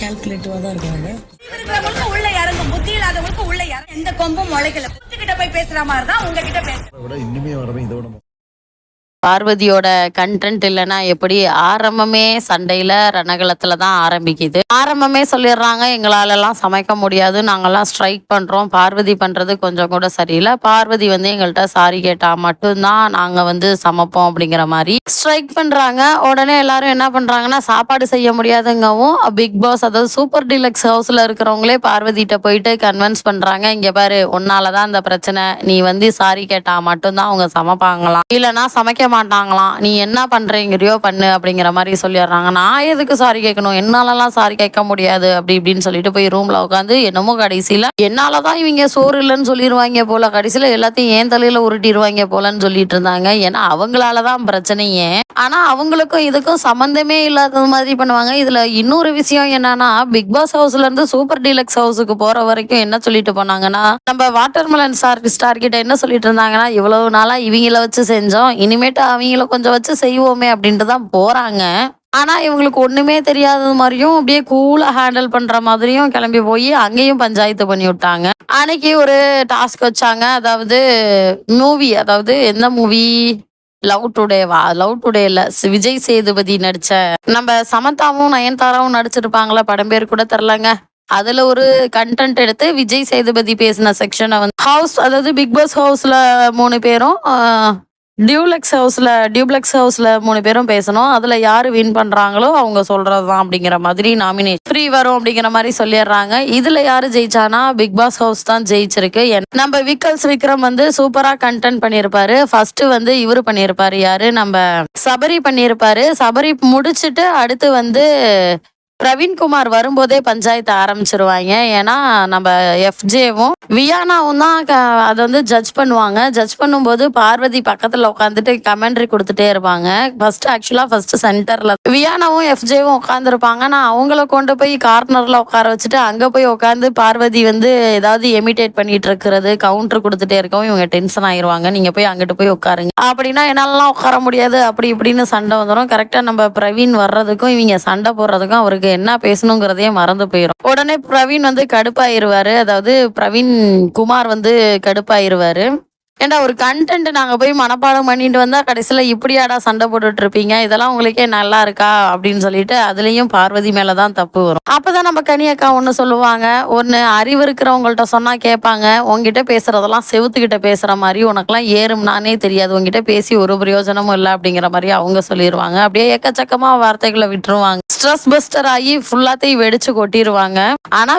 கால்குலேட்டிவா தான் இருக்காங்க. உள்ள இறங்கும். புத்தி இல்லாதவங்களுக்கு உள்ள இறங்கும். எந்த கொம்பும் முளைக்கல. கிட்ட போய் பேசுற மாதிரி தான் உங்ககிட்ட பேசுறேன் இனிமே வரவே இதை விட மோசம். பார்வதியோட கண்டென்ட் இல்லைன்னா எப்படி? ஆரம்பமே சண்டையில ரணகலத்துல தான் ஆரம்பிக்குது. ஆரம்பமே சொல்லிடுறாங்க எங்களாலெல்லாம் சமைக்க முடியாது நாங்கெல்லாம் ஸ்ட்ரைக் பண்றோம் பார்வதி பண்றது கொஞ்சம் கூட சரியில்லை. பார்வதி வந்து எங்கள்கிட்ட சாரி கேட்டா மட்டும்தான் நாங்க வந்து சமைப்போம் அப்படிங்கிற மாதிரி ஸ்ட்ரைக் பண்றாங்க. உடனே எல்லாரும் என்ன பண்றாங்கன்னா சாப்பாடு செய்ய முடியாதுங்கவும் பிக் பாஸ் அதாவது சூப்பர் டீலக்ஸ் ஹவுஸ்ல இருக்கிறவங்களே பார்வதிட்ட போயிட்டு கன்வின்ஸ் பண்றாங்க இங்க பாரு உன்னாலதான் இந்த பிரச்சனை. நீ வந்து சாரி கேட்டா மட்டும்தான் அவங்க சமைப்பாங்களாம். இல்லைன்னா சமைக்க மாட்டாங்களாம். நீ என்ன பண்றீங்கறியோ பண்ணு அப்படிங்கிற மாதிரி சொல்லிடுறாங்க. நான் எதுக்கு சாரி கேட்கணும்? என்னாலலாம் சாரி கேட்க முடியாது. அப்படி இப்படின்னு சொல்லிட்டு போய் ரூமில் உட்காந்து என்னமோ கடைசியில என்னாலதான் இவங்க சோறு இல்லைன்னு சொல்லிடுவாங்க போல. கடைசியில எல்லாத்தையும் ஏன் தலையில் உருட்டிடுவாங்க போலன்னு சொல்லிட்டு இருந்தாங்க. ஏன்னா அவங்களால தான் பிரச்சனையே ஆனா அவங்களுக்கும் இதுக்கும் சம்மந்தமே இல்லாத மாதிரி பண்ணுவாங்க. இதில் இன்னொரு விஷயம் என்னன்னா பிக் பாஸ் ஹவுஸ்ல இருந்து சூப்பர் டீலக்ஸ் ஹவுஸுக்கு போகிற வரைக்கும் என்ன சொல்லிட்டு போனாங்கன்னா நம்ம வாட்டர்மெலன் ஸ்டார் ஸ்டார் கிட்ட என்ன சொல்லிட்டு இருந்தாங்கன்னா இவ்வளவு நாளாக இவங்கள வச்சு செஞ்சோம். இனிமேட்டு அவங்கள கொஞ்சம் வச்சு செய்வோமே அப்படின்ட்டு தான் போகிறாங்க ஆனா இவங்களுக்கு ஒண்ணுமே தெரியாதது மாதிரியும் அப்படியே கூலா ஹேண்டில் பண்ற மாதிரியும் கிளம்பி போய் அங்கேயும் பஞ்சாயத்து பண்ணி விட்டாங்க. அன்னைக்கு ஒரு டாஸ்க் வச்சாங்க. அதாவது மூவி அதாவது எந்த மூவி லவ் டுடேவா லவ் டுடே இல்ல விஜய் சேதுபதி நடிச்ச நம்ம சமந்தாவும் நயன்தாராவும் நடிச்சிருப்பாங்களா படம் பேர் கூட தெரிலங்க அதுல ஒரு கண்டென்ட் எடுத்து விஜய் சேதுபதி பேசின செக்ஷனை வந்து ஹவுஸ் அதாவது பிக் பாஸ் ஹவுஸ்ல மூணு பேரும் டியூப்ளெக்ஸ் ஹவுஸில் டியூப்ளெக்ஸ் ஹவுஸில் மூணு பேரும் பேசணும். அதில் யார் வின் பண்ணுறாங்களோ அவங்க சொல்கிறது தான் அப்படிங்கிற மாதிரி நாமினேஷன் ஃப்ரீ வரும் அப்படிங்கிற மாதிரி சொல்லிடுறாங்க. இதில் யார் ஜெயிச்சானா? பிக் பாஸ் ஹவுஸ் தான் ஜெயிச்சிருக்கு. என்- நம்ம விக்கல்ஸ் விக்ரம் வந்து சூப்பராக கண்டென்ட் பண்ணியிருப்பாரு ஃபர்ஸ்ட் வந்து இவரு பண்ணியிருப்பாரு யாரு? நம்ம சபரி பண்ணியிருப்பாரு சபரி முடிச்சுட்டு அடுத்து வந்து பிரவீன்குமார் வரும்போதே பஞ்சாயத்து ஆரம்பிச்சிருவாங்க. ஏன்னா நம்ம எஃப்ஜேவும் வியானாவும் தான் க- அதை வந்து ஜட்ஜ் பண்ணுவாங்க. ஜட்ஜ் பண்ணும்போது பார்வதி பக்கத்தில் உட்காந்துட்டு கமெண்ட்ரி கொடுத்துட்டே இருப்பாங்க. ஃபர்ஸ்ட் ஆக்சுவலாக ஃபர்ஸ்ட் சென்டரில் வியானாவும் எஃப்ஜேவும் உட்காந்துருப்பாங்க நான் அவங்கள கொண்டு போய் கார்னரில் உட்கார வச்சுட்டு அங்கே போய் உட்காந்து பார்வதி வந்து ஏதாவது எமிடேட் பண்ணிட்டு இருக்கிறது கவுண்டர் கொடுத்துட்டே இருக்கவும் இவங்க டென்ஷன் ஆயிடுவாங்க நீங்கள் போய் அங்கிட்டு போய் உட்காருங்க. அப்படின்னா என்னாலலாம் உட்கார முடியாது. அப்படி இப்படின்னு சண்டை வந்துடும் கரெக்டாக நம்ம பிரவீன் வர்றதுக்கும் இவங்க சண்டை போடுறதுக்கும் அவருக்கு என்ன பேசணுங்கிறதையே மறந்து போயிடும் உடனே பிரவீன் வந்து கடுப்பாயிருவாரு. அதாவது பிரவீன் குமார் வந்து கடுப்பாயிருவாரு. ஏண்டா ஒரு கண்டென்ட் நாங்க போய் மனப்பாடம் பண்ணிட்டு வந்தா கடைசியில இப்படியாடா சண்டை போட்டுட்டு இருப்பீங்க இதெல்லாம் உங்களுக்கே நல்லா இருக்கா? அப்படின்னு சொல்லிட்டு அதுலயும் பார்வதி மேலதான் தப்பு வரும். அப்பதான் நம்ம கனியக்கா ஒன்று சொல்லுவாங்க. ஒன்று அறிவு இருக்கிறவங்கள்ட்ட சொன்னா கேட்பாங்க. உங்ககிட்ட பேசுறதெல்லாம் செவுத்துக்கிட்ட பேசுற மாதிரி உனக்கெல்லாம் ஏறும்னானே தெரியாது. உங்ககிட்ட பேசி ஒரு பிரயோஜனமும் இல்லை அப்படிங்கிற மாதிரி அவங்க சொல்லிடுவாங்க அப்படியே எக்கச்சக்கமா வார்த்தைகளை விட்டுருவாங்க. ஸ்ட்ரெஸ் பஸ்டர் ஆகி ஃபுல்லாத்தையும் வெடிச்சு கொட்டிடுவாங்க ஆனா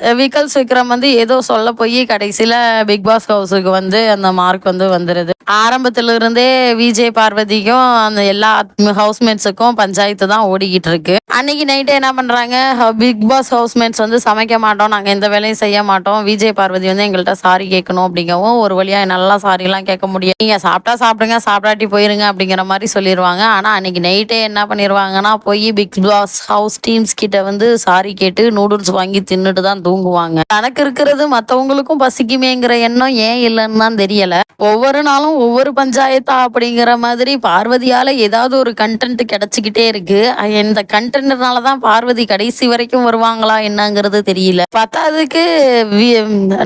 வி- விக்ரம் வந்து ஏதோ சொல்ல போய் கடைசியில பிக் பாஸ் ஹவுஸுக்கு வந்து அந்த மார்க் வந்து வந்துருது. ஆரம்பத்துல இருந்தே விஜய் பார்வதிக்கும் அந்த எல்லா ஹவுஸ்மேட்ஸுக்கும் பஞ்சாயத்து தான் ஓடிக்கிட்டு இருக்கு. அன்னைக்கு நைட்டு என்ன பண்றாங்க? பிக் பாஸ் ஹவுஸ்மேட்ஸ் வந்து சமைக்க மாட்டோம். நாங்க எந்த வேலையும் செய்ய மாட்டோம். விஜய் பார்வதி வந்து எங்கள்கிட்ட சாரி கேட்கணும் அப்படிங்கவும் ஒரு வழியா நல்லா சாரிலாம் கேட்க முடியும் நீங்க சாப்பிட்டா சாப்பிடுங்க சாப்பிடாட்டி போயிருங்க அப்படிங்கிற மாதிரி சொல்லிடுவாங்க ஆனா அன்னைக்கு நைட்டே என்ன பண்ணிடுவாங்கன்னா போய் பிக் பாஸ் ஹவுஸ் டீம்ஸ் கிட்ட வந்து சாரி கேட்டு நூடுல்ஸ் வாங்கி தின்னுட்டு தான் தூங்குவாங்க. தனக்கு இருக்கிறது மத்தவங்களுக்கும் பசிக்குமேங்கிற எண்ணம் ஏன் இல்லைன்னு தான் தெரியல. ஒவ்வொரு நாளும் ஒவ்வொரு பஞ்சாயத்தா அப்படிங்கிற மாதிரி பார்வதியால ஏதாவது ஒரு கண்டென்ட் கிடைச்சிக்கிட்டே இருக்கு. இந்த கண்டென்ட்னால தான் பார்வதி கடைசி வரைக்கும் வருவாங்களா என்னங்கிறது தெரியல. பத்தாவதுக்கு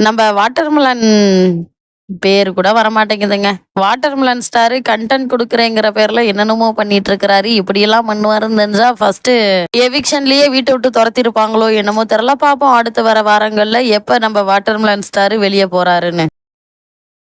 நம்ம வாட்டர்மலன் பேர் கூட வரமாட்டேங்குதுங்க. வாட்டர்மெலன் ஸ்டாரு கண்டென்ட் கொடுக்குறேங்கிற பேர்ல என்னென்னமோ பண்ணிட்டு இருக்கிறாரு இப்படி எல்லாம் பண்ணுவாருன்னு தெரிஞ்சா ஃபர்ஸ்ட் எவிக்ஷன்லயே வீட்டை விட்டு துரத்திருப்பாங்களோ என்னமோ தெரியல. பாப்போம் அடுத்து வர வாரங்கள்ல எப்ப நம்ம வாட்டர்மெலன் ஸ்டாரு வெளியே போறாருன்னு.